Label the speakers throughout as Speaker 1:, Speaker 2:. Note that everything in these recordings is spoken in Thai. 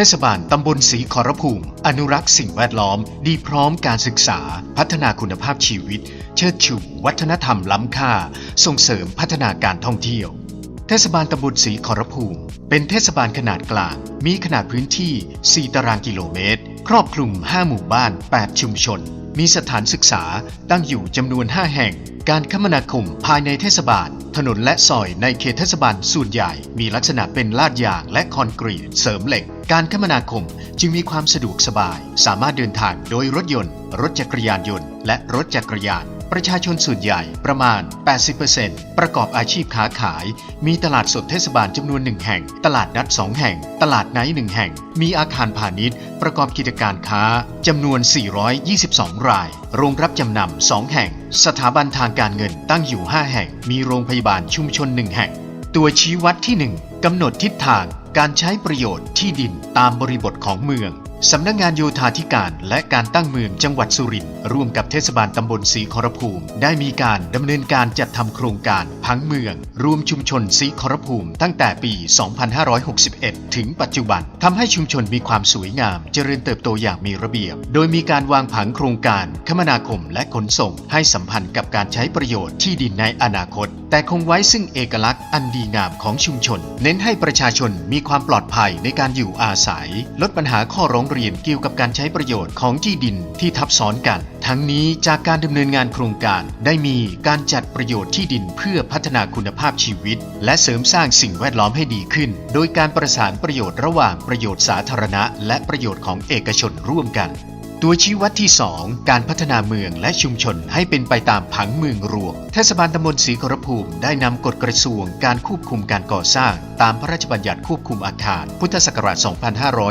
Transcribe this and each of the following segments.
Speaker 1: เทศบาลตำบลศรีขอรภูมิ อนุรักษ์สิ่งแวดล้อม ดีพร้อมการศึกษา พัฒนาคุณภาพชีวิต เชิดชูวัฒนธรรมล้ำค่า ส่งเสริมพัฒนาการท่องเที่ยว เทศบาลตำบลศรีขอรภูมิ เป็นเทศบาลขนาดกลาง มีขนาดพื้นที่ 4 ตารางกิโลเมตร ครอบคลุม 5 หมู่บ้าน 8 ชุมชน มีสถานศึกษาตั้งอยู่จำนวน 5 แห่ง การคมนาคมภายในเทศบาล ถนนและซอยในเขตเทศบาลส่วนใหญ่ มีลักษณะเป็นลาดยางและคอนกรีตเสริมเหล็ก การคมนาคมจึงมีความสะดวกสบาย สามารถเดินทางโดยรถยนต์ รถจักรยานยนต์ และรถจักรยาน ประชาชนส่วนใหญ่ประมาณ 80%ประกอบอาชีพค้าขาย มีตลาดสดเทศบาลจำนวนหนึ่งแห่ง ตลาดนัด2แห่ง ตลาดไนท์หนึ่งแห่ง มีอาคารพาณิชย์ ประกอบกิจการค้าจำนวน 422 ราย โรงรับจำนำ2แห่ง สถาบันทางการเงินตั้งอยู่ 5 แห่ง มีโรงพยาบาลชุมชน1แห่ง ตัวชี้วัดที่ 1กำหนดทิศทางการใช้ประโยชน์ที่ดินตามบริบทของเมือง สำนักงานโยธาธิการและการตั้งเมืองจังหวัดสุรินทร์ร่วมกับเทศบาลตำบลศรีขอรภูมิ ได้มีการดำเนินการจัดทำโครงการพังเมือง รวมชุมชนศรีขอรภูมิ ตั้งแต่ปี 2561 ถึงปัจจุบันทำให้ชุมชนมีความสวยงาม เจริญเติบโตอย่างมีระเบียบ โดยมีการวางผังโครงการคมนาคมและขนส่ง ให้สัมพันธ์กับการใช้ประโยชน์ที่ดินในอนาคต แต่คงไว้ซึ่งเอกลักษณ์อันดีงามของชุมชน เน้นให้ประชาชนมีความปลอดภัยในการอยู่อาศัย ลดปัญหาข้อร้องเรียนเกี่ยวกับการใช้ประโยชน์ของที่ดินที่ทับซ้อนกัน ทั้งนี้จากการดำเนินงานโครงการได้มีการจัดประโยชน์ที่ดินเพื่อพัฒนาคุณภาพชีวิต และเสริมสร้างสิ่งแวดล้อมให้ดีขึ้น โดยการประสานประโยชน์ระหว่างประโยชน์สาธารณะ และประโยชน์ของเอกชนร่วมกัน ตัวชี้วัดที่ 2 การพัฒนาเมืองและชุมชนให้เป็นไปตามผังเมืองรวม เทศบาลตำบลศรีขรภูมิได้นำกฎกระทรวงการควบคุมการก่อสร้าง ตามพระราชบัญญัติควบคุมอาคาร พุทธศักราช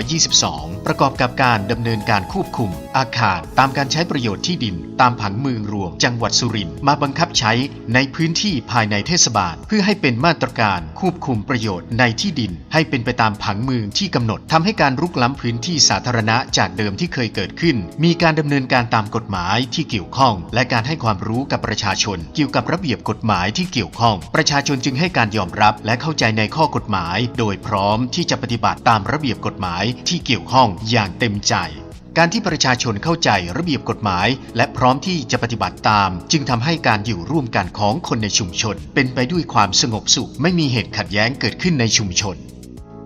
Speaker 1: 2522 ประกอบกับการดำเนินการควบคุม อาคารตามการใช้ประโยชน์ที่ดิน ตามผังเมืองรวม จังหวัดสุรินทร์มาบังคับใช้ในพื้นที่ภายในเทศบาล เพื่อให้เป็นมาตรการควบคุมประโยชน์ในที่ดิน ให้เป็นไปตามผังเมืองที่กำหนดทำให้การรุกล้ำพื้นที่สาธารณะจากเดิมที่เคยเกิดขึ้นมีการดำเนินการตามกฎหมายที่เกี่ยวข้อง และการให้ความรู้กับประชาชน เกี่ยวกับระเบียบกฎหมายที่เกี่ยวข้อง ประชาชนจึงให้การยอมรับและเข้าใจในข้อกฎหมาย โดยพร้อมที่จะปฏิบัติตามระเบียบกฎหมายที่เกี่ยวข้องอย่างเต็มใจการที่ประชาชนเข้าใจระเบียบกฎหมาย และพร้อมที่จะปฏิบัติตาม จึงทำให้การอยู่ร่วมกันของคนในชุมชน เป็นไปด้วยความสงบสุข ไม่มีเหตุขัดแย้งเกิดขึ้นในชุมชน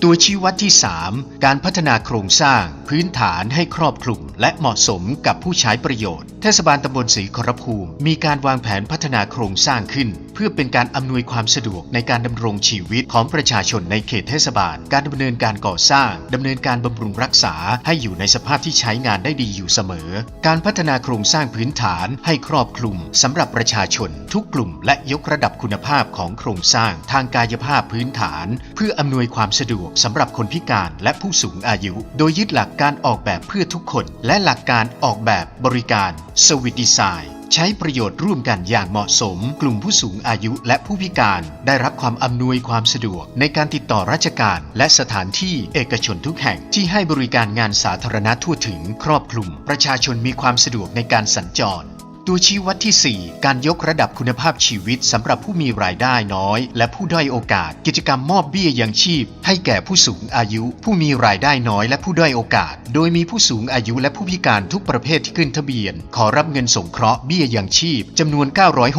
Speaker 1: ตัวชี้วัดที่ 3 การพัฒนาโครงสร้าง พื้นฐานให้ครอบคลุม และเหมาะสมกับผู้ใช้ประโยชน์ เทศบาลตำบลศรีขอรภูมิ มีการวางแผนพัฒนาโครงสร้างขึ้น เพื่อเป็นการอำนวยความสะดวกในการดำรงชีวิตของประชาชนในเขตเทศบาล การดำเนินการก่อสร้างดำเนินการบำรุงรักษาให้อยู่ในสภาพที่ใช้งานได้ดีอยู่เสมอ การพัฒนาโครงสร้างพื้นฐานให้ครอบคลุมสำหรับประชาชน ทุกกลุ่ม และยกระดับคุณภาพของโครงสร้างทางกายภาพพื้นฐาน เพื่ออำนวยความสะดวกสำหรับคนพิการและผู้สูงอายุ โดยยึดหลักการออกแบบเพื่อทุกคน และหลักการออกแบบบริการสวิตดีไซน์ใช้ประโยชน์ร่วมกันอย่างเหมาะสม กลุ่มผู้สูงอายุและผู้พิการ ได้รับความอำนวยความสะดวก ในการติดต่อราชการ และสถานที่เอกชนทุกแห่งที่ให้บริการงานสาธารณะทั่วถึงครอบคลุม ประชาชนมีความสะดวกในการสัญจร ตัวชี้วัดที่ 4 การยกระดับคุณภาพชีวิตสำหรับผู้มีรายได้น้อย และผู้ด้อยโอกาส กิจกรรมมอบเบี้ยยังชีพ ให้แก่ผู้สูงอายุ ผู้มีรายได้น้อยและผู้ด้อยโอกาส โดยมีผู้สูงอายุและผู้พิการทุกประเภทที่ขึ้นทะเบียน ขอรับเงินสงเคราะห์เบี้ยยังชีพจำนวน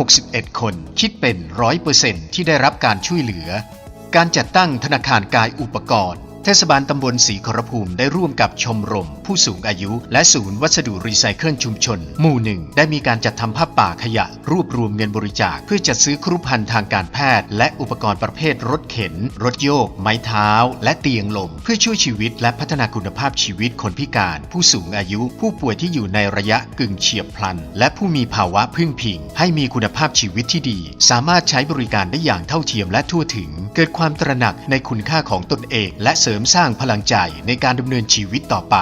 Speaker 1: 961 คน คิดเป็นร้อยเปอร์เซ็นที่ได้รับการช่วยเหลือ การจัดตั้งธนาคารกายอุปกรณ์ เทศบาลตำบลศรีขอรภูมิได้ร่วมกับชมรม ผู้สูงอายุ และศูนย์วัสดุรีไซเคิลชุมชน หมู่หนึ่งได้มีการจัดทำผ้าป่าขยะ รวบรวมเงินบริจาค เพื่อจัดซื้อครุภัณฑ์ทางการแพทย์ และอุปกรณ์ประเภทรถเข็น รถโยก ไม้เท้า และเตียงลม เพื่อช่วยชีวิต และพัฒนาคุณภาพชีวิตคนพิการ ผู้สูงอายุ ผู้ป่วยที่อยู่ในระยะกึ่งเฉียบพลัน และผู้มีภาวะพึ่งพิง ให้มีคุณภาพชีวิตที่ดี สามารถใช้บริการได้อย่างเท่าเทียมและทั่วถึง เกิดความตระหนักในคุณค่าของตนเอง และเสริมสร้างพลังใจในการดำเนินชีวิตต่อไป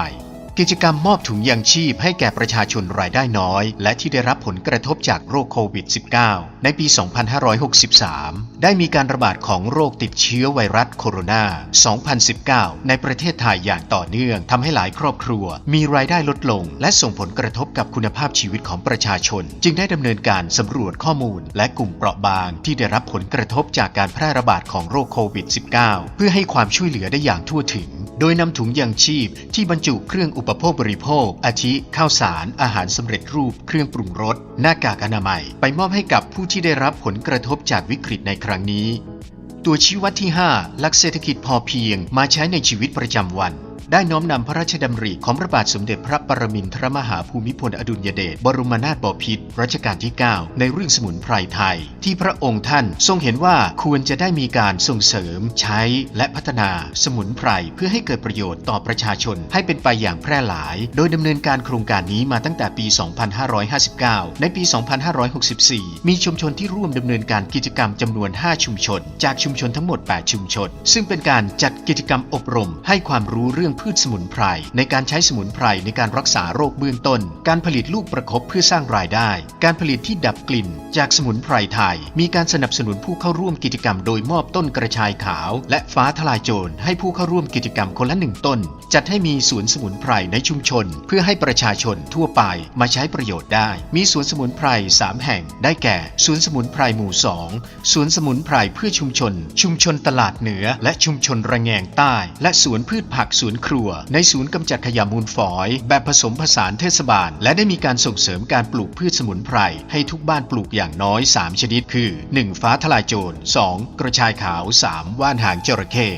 Speaker 1: กิจกรรมมอบถุงยางชีพให้แก่ประชาชนรายได้น้อย และที่ได้รับผลกระทบจากโรคโควิด -19 ในปี 2563 ได้มีการระบาดของโรคติดเชื้อไวรัสโคโรนา 2019 ในประเทศไทยอย่างต่อเนื่องทำให้หลายครอบครัว มีรายได้ลดลง และส่งผลกระทบกับคุณภาพชีวิตของประชาชน จึงได้ดำเนินการสำรวจข้อมูล และกลุ่มเปราะบาง ที่ได้รับผลกระทบจากการแพร่ระบาดของโรคโควิด -19 เพื่อให้ความช่วยเหลือได้อย่างทั่วถึง โดยนำถุงยางชีพที่บรรจุเครื่องอุปโภคบริโภค อาทิข้าวสาร อาหารสำเร็จรูป เครื่องปรุงรส หน้ากากอนามัย ไปมอบให้กับผู้ที่ได้รับผลกระทบจากวิกฤตในครั้งนี้ ตัวชี้วัดที่ 5 หลักเศรษฐกิจพอเพียง มาใช้ในชีวิตประจำวัน ได้น้อมนำพระราชดำริของพระบาทสมเด็จพระปรมินทรมหาภูมิพลอดุลยเดชบรมนาถบพิตรรัชกาลที่ 9 ในเรื่องสมุนไพรไทย ที่พระองค์ท่านทรงเห็นว่าควรจะได้มีการส่งเสริม ใช้และพัฒนาสมุนไพรเพื่อให้เกิดประโยชน์ต่อประชาชนให้เป็นไปอย่างแพร่หลาย โดยดำเนินการโครงการนี้มาตั้งแต่ปี 2559 ในปี 2564 มีชุมชนที่ร่วมดำเนินการกิจกรรมจำนวน 5 ชุมชน จากชุมชนทั้งหมด 8 ชุมชน ซึ่งเป็นการจัดกิจกรรมอบรมให้ความรู้เรื่องพืชสมุนไพร ในการใช้สมุนไพรในการรักษาโรคเบื้องต้น การผลิตลูกประคบเพื่อสร้างรายได้ การผลิตที่ดับกลิ่น จากสมุนไพรไทย มีการสนับสนุนผู้เข้าร่วมกิจกรรมโดยมอบต้นกระชายขาว และฟ้าทลายโจรให้ผู้เข้าร่วมกิจกรรมคนละหนึ่งต้น จัดให้มีสวนสมุนไพรในชุมชน เพื่อให้ประชาชนทั่วไปมาใช้ประโยชน์ได้ มีสวนสมุนไพร 3 แห่ง ได้แก่ สวนสมุนไพรหมู่ 2 สวนสมุนไพรเพื่อชุมชน ชุมชนตลาดเหนือ และชุมชนระแงงใต้ และสวนพืชผักสวนครัว ในศูนย์กำจัดขยะมูลฝอย แบบผสมผสานเทศบาล และได้มีการส่งเสริมการปลูกพืชสมุนไพร ให้ทุกบ้านปลูกอย่างน้อย 3 ชนิด คือ 1. ฟ้าทลายโจร 2. กระชายขาว 3. ว่านหางจระเข้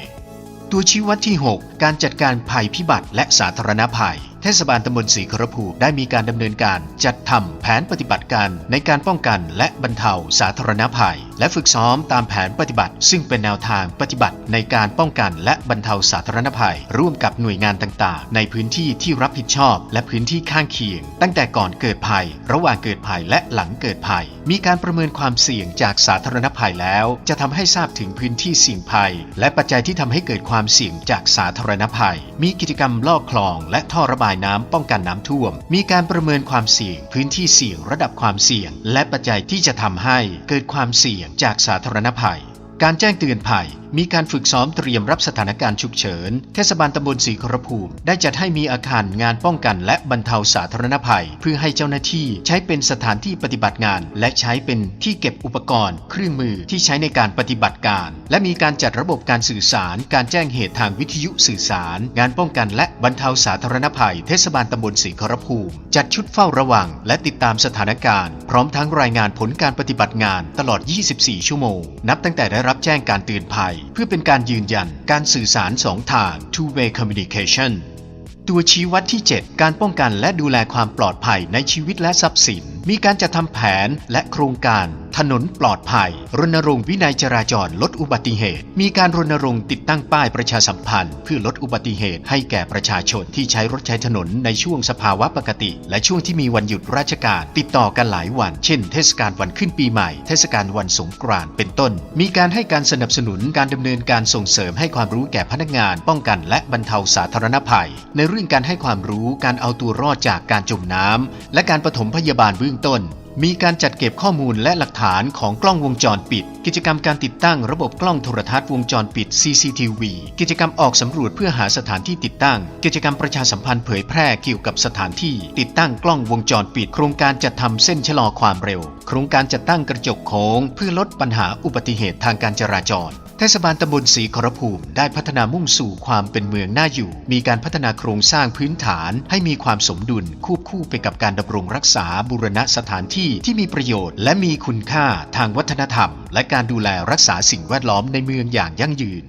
Speaker 1: ตัวชี้วัดที่ 6 การจัดการภัยพิบัติและสาธารณภัย เทศบาลตำบลศรีขรภูได้มีการดำเนินการจัดทำแผนปฏิบัติการในการป้องกันและบรรเทาสาธารณภัย และฝึกซ้อมตามแผนปฏิบัติ ซึ่งเป็นแนวทางปฏิบัติในการป้องกันและบรรเทาสาธารณภัย ร่วมกับหน่วยงานต่างๆ ในพื้นที่ที่รับผิดชอบ และพื้นที่ข้างเคียง ตั้งแต่ก่อนเกิดภัย ระหว่างเกิดภัยและหลังเกิดภัย มีการประเมินความเสี่ยงจากสาธารณภัยแล้ว จะทำให้ทราบถึงพื้นที่เสี่ยงภัย และปัจจัยที่ทำให้เกิดความเสี่ยงจากสาธารณภัย มีกิจกรรมลอกคลองและท่อระบายน้ำป้องกันน้ำท่วม มีการประเมินความเสี่ยง พื้นที่เสี่ยงระดับความเสี่ยง และปัจจัยที่จะทำให้เกิดความเสี่ยงจากสาธารณภัย การแจ้งเตือนภัย มีการฝึกซ้อมเตรียมรับสถานการณ์ฉุกเฉิน เทศบาลตำบลศรีขรภูมิ ได้จัดให้มีอาคารงานป้องกันและบรรเทาสาธารณภัย เพื่อให้เจ้าหน้าที่ใช้เป็นสถานที่ปฏิบัติงาน และใช้เป็นที่เก็บอุปกรณ์ เครื่องมือที่ใช้ในการปฏิบัติการ และมีการจัดระบบการสื่อสาร การแจ้งเหตุทางวิทยุสื่อสาร งานป้องกันและบรรเทาสาธารณภัย เทศบาลตำบลศรีขรภูมิ จัดชุดเฝ้าระวัง และติดตามสถานการณ์ พร้อมทั้งรายงานผลการปฏิบัติงานตลอด 24 ชั่วโมง นับตั้งแต่ได้รับแจ้งการเตือนภัยเพื่อเป็นการยืนยันการสื่อสารสองทาง two way communication ตัวชี้วัดที่ 7 การป้องกันและดูแลความปลอดภัยในชีวิตและทรัพย์สิน มีการจัดทำแผนและโครงการถนนปลอดภัย รณรงค์วินัยจราจรลดอุบัติเหตุ มีการรณรงค์ติดตั้งป้ายประชาสัมพันธ์ เพื่อลดอุบัติเหตุให้แก่ประชาชนที่ใช้รถใช้ถนนในช่วงสภาวะปกติ และช่วงที่มีวันหยุดราชการ ติดต่อกันหลายวัน เช่น เทศกาลวันขึ้นปีใหม่ เทศกาลวันสงกรานต์เป็นต้น มีการให้การสนับสนุนการดำเนินการส่งเสริมให้ความรู้แก่พนักงาน ป้องกันและบรรเทาสาธารณภัย ในเรื่องการให้ความรู้การเอาตัวรอดจากการจมน้ำและการปฐมพยาบาลเบื้องต้น มีการจัดเก็บข้อมูลและหลักฐานของกล้องวงจรปิด กิจกรรมการติดตั้งระบบกล้องโทรทัศน์วงจรปิด CCTV กิจกรรมออกสำรวจเพื่อหาสถานที่ติดตั้ง กิจกรรมประชาสัมพันธ์เผยแพร่เกี่ยวกับสถานที่ ติดตั้งกล้องวงจรปิด โครงการจัดทำเส้นชะลอความเร็ว โครงการจัดตั้งกระจกโค้ง เพื่อลดปัญหาอุบัติเหตุทางการจราจรเทศบาลตำบลศรีขอรภูมิได้พัฒนามุ่งสู่ความเป็นเมืองน่าอยู่ มีการพัฒนาโครงสร้างพื้นฐาน ให้มีความสมดุลควบคู่ไปกับการดำรงรักษาบูรณะสถานที่ที่ที่มีประโยชน์ และมีคุณค่าทางวัฒนธรรม และการดูแลรักษาสิ่งแวดล้อมในเมืองอย่างยั่งยืน